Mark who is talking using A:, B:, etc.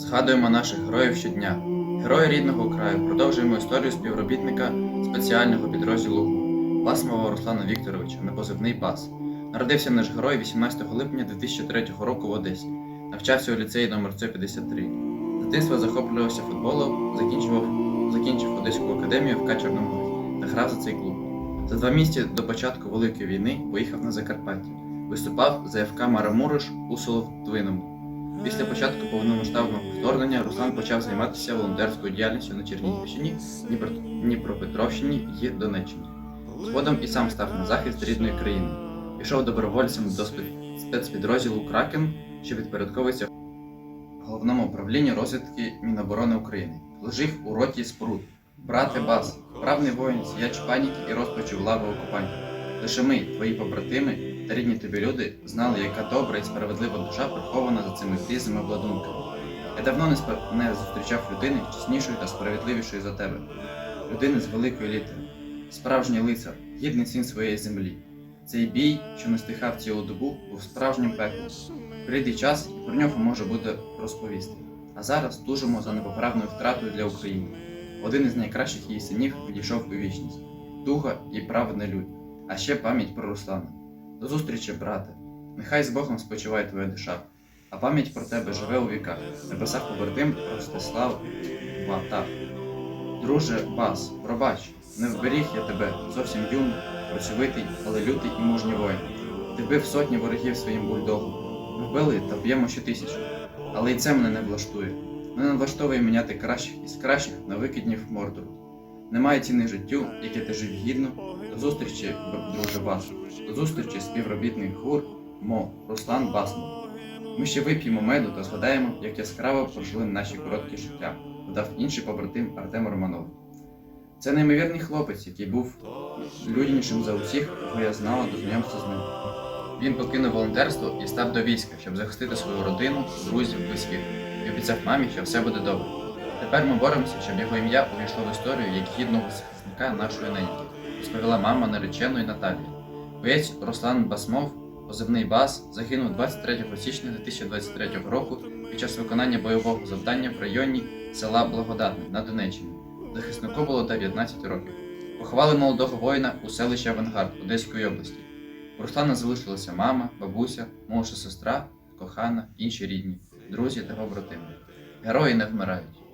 A: Згадуємо наших героїв щодня. Герої рідного краю продовжуємо історію співробітника спеціального підрозділу ГУ Басмова Руслана Вікторовича на позивний Бас. Народився наш герой 18 липня 2003 року в Одесі. Навчався у ліцеї номер 53 З дитинства захоплювався футболом, закінчував, закінчив Одеську академію в Качерному Горі та грав за цей клуб. За два місяці до початку Великої війни поїхав на Закарпаття. Виступав за ФК Марамуриш у Солотвиному. Після початку повномасштабного вторгнення Руслан почав займатися волонтерською діяльністю на Чернігівщині, Дніпропетровщині і Донеччині. Згодом і сам став на захист рідної країни. Пішов добровольцем до спецпідрозділу Кракен, що підпорядковується головному управлінню розвідки Міноборони України. Служив у роті споруд. Брате Бас, правний воїн, сіяч паніки і розпачу лави окупантів. Лише ми, твої побратими рідні тобі люди, знали, яка добра і справедлива душа прихована за цими грізними обладунками. Я давно не, спа- не зустрічав людини чеснішої та справедливішої за тебе. Людини з великої літери. Справжній лицар, гідний син своєї землі. Цей бій, що не стихав цілу добу, був справжнім пеклом. Прийде час, і про нього може буде розповісти. А зараз тужимо за непоправною втратою для України. Один із найкращих її синів відійшов у вічність. Туга і праведна людь, а ще пам'ять про Руслана. До зустрічі, брате. Нехай з Богом спочиває твоя душа, а пам'ять про тебе живе у віках, написав побратим Ростислав Ватар. Друже, Бас, пробач, не вберіг я тебе, зовсім юний, працьовитий, але лютий і мужній воїн. Ти бив сотні ворогів своїм бульдогом. Ми вбили та б'ємо ще тисячу. Але і це мене не влаштує. Мене влаштовує міняти кращих із кращих на викиднів Мордору. Немає ціни життю, яке ти жив гідно. До зустрічі, друже Бас. До зустрічі, співробітник ГУР МО Руслан Басмов. Ми ще вип'ємо меду та згадаємо, як яскраво прожили наші короткі життя, додав інший побратим Артем Романов. Це неймовірний хлопець, який був людянішим за усіх, кого я знала до знайомства з ним. Він покинув волонтерство і став до війська, щоб захистити свою родину, друзів, близьких, і обіцяв мамі, що все буде добре. Тепер ми боремося, щоб його ім'я увійшло в історію як гідного захисника нашої неньки, розповіла мама нареченої Наталії. Боєць Руслан Басмов, позивний Бас, загинув 23 січня 2023 року під час виконання бойового завдання в районі села Благодатне на Донеччині. Захиснику було 19 років. Поховали молодого воїна у селищі Авангард Одеської області. У Руслана залишилася мама, бабуся, молодша сестра, кохана, інші рідні, друзі та побратими. Герої не вмирають.